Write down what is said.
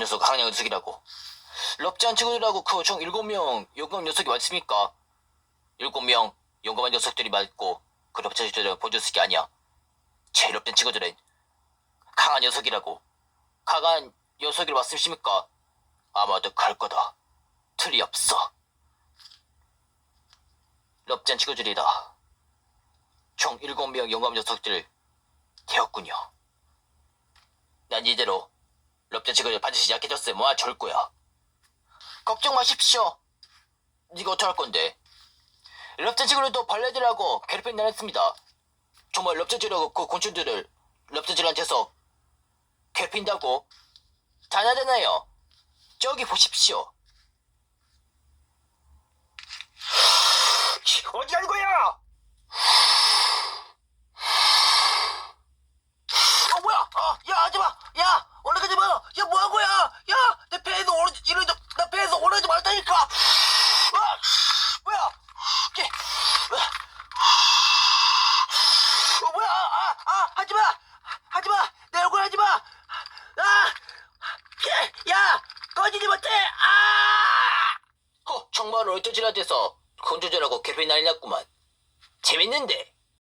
녀석 항량 녀석이라고. 럽지한 친구들하고 그 총 일곱 명 용감 녀석이 맞습니까? 일곱 명 용감한 녀석들이 맞고 그 럽지한 친구들은 본 녀석이 아니야. 제일 럽지한 친구들은 강한 녀석이라고. 강한 녀석이 맞습니까? 아마도 그럴 거다. 틀이 없어. 럽지한 친구들이다. 총 일곱 명 용감 녀석들 되었군요. 난 이대로 친구들 반드시 약해졌을 모아 줄 거야. 걱정 마십시오. 네가 어떡할 건데? 럽지한 친구들도 벌레들하고 괴롭힘 당했습니다. 정말 럽지들하고 그 곤충들을 럽지들한테서 괴롭힌다고? 당하잖아요. 저기 보십시오. 어디 가는 거야? 어 뭐야? 아, 야 하지마! 야 올라가지 마! 야 뭐한 거야? 야 내 배에서 오르 이러지 나 배에서 오르지 말다니까! 아, 뭐야? 이게 어 뭐야? 아, 아 하지마! 하지마! 내 얼굴 하지마! 아! 예, 야 꺼지지 못해! 아! 어 정말 얼토지라 돼서 건조절하고 괴롭이 난리 났구만. 재밌는데